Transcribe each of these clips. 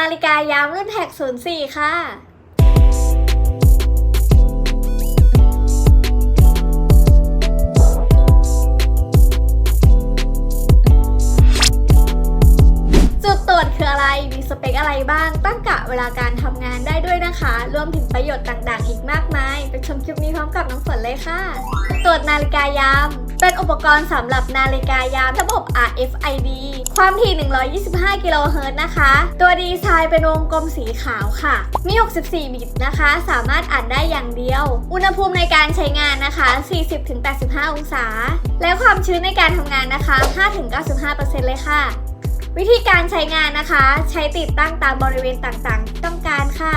นาฬิกายามรุ่นแท็ก04 ค่ะจุดตรวจคืออะไร มีสเปคอะไรบ้าง ตั้งกะเวลาการทำงานได้ด้วยนะคะ รวมถึงประโยชน์ต่างๆ อีกมากมาย ไปชมคลิปนี้พร้อมกับน้องฝนเลยค่ะ ตรวจนาฬิกายาม เป็นอุปกรณ์สำหรับนาฬิกายามระบบ RFID ความถี่ 125 กิโลเฮิรตซ์นะคะ ตัวดีไซน์เป็นวงกลมสีขาวค่ะ มี 64 บิตนะคะ สามารถอ่านได้อย่างเดียว อุณหภูมิในการใช้งานนะคะ 40-85 องศา และความชื้นในการทำงานนะคะ 5-95%เลยค่ะวิธีการใช้งานนะคะ ใช้ติดตั้งตามบริเวณต่างๆ ต้องการค่ะ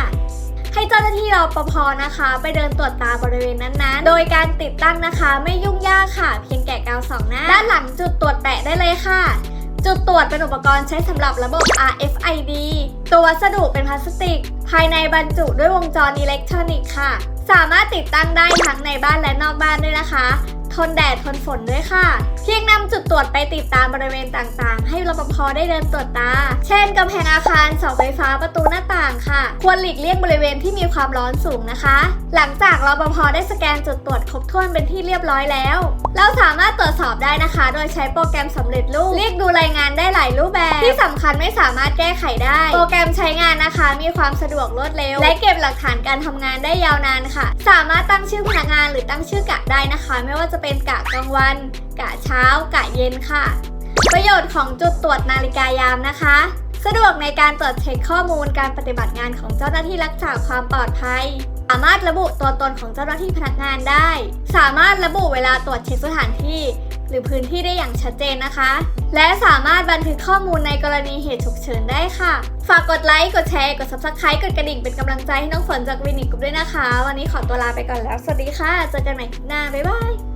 ให้เจ้าหน้าที่รปภนะคะ ไปเดินตรวจตาบริเวณนั้นๆ โดยการติดตั้งนะคะ ไม่ยุ่งยากค่ะ เพียงแกะกาวสองหน้า ด้านหลังจุดตรวจแปะได้เลยค่ะ จุดตรวจเป็นอุปกรณ์ใช้สำหรับระบบ RFID ตัววัสดุเป็นพลาสติก ภายในบรรจุด้วยวงจรอิเล็กทรอนิกส์ค่ะ สามารถติดตั้งได้ทั้งในบ้านและนอกบ้านด้วยนะคะ ทนแดดทนฝนด้วยค่ะ เพียงนำจุดตรวจไปติดตามบริเวณต่างๆ ให้รปภได้เดินตรวจตา เช่นกำแพงอาคารเสาไฟฟ้าประตูหน้าต่างค่ะ ควรหลีกเลี่ยงบริเวณที่มีความร้อนสูงนะคะ หลังจากรปภได้สแกนจุดตรวจครบถ้วนเป็นที่เรียบร้อยแล้ว เราสามารถตรวจสอบได้นะคะ โดยใช้โปรแกรมสำเร็จรูปเรียกดูรายงานได้หลายรูปแบบ ที่สำคัญไม่สามารถแก้ไขได้ โปรแกรมใช้งานนะคะ มีความสะดวกรวดเร็ว และเก็บหลักฐานการทำงานได้ยาวนานค่ะ สามารถตั้งชื่อพนักงานหรือตั้งชื่อกะได้นะคะ ไม่ว่าจะเป็นกะกลางวัน กะเช้ากะเย็นค่ะ ประโยชน์ของจุดตรวจนาฬิกายามนะคะสะดวกในการตรวจเช็คข้อมูลการปฏิบัติงานของเจ้าหน้าที่รักษาความปลอดภัย สามารถระบุตัวตนของเจ้าหน้าที่พนักงานได้ สามารถระบุเวลาตรวจเช็คสถานที่ หรือพื้นที่ได้อย่างชัดเจนนะคะ และสามารถบันทึกข้อมูลในกรณีเหตุฉุกเฉินได้ค่ะ ฝากกดไลค์ กดแชร์ กด subscribe กดกระดิ่งเป็นกำลังใจให้น้องฝนจากวินิกกรุ๊ปด้วยนะคะ วันนี้ขอตัวลาไปก่อนแล้ว สวัสดีค่ะ เจอกันใหม่คลิปหน้า บ๊ายบาย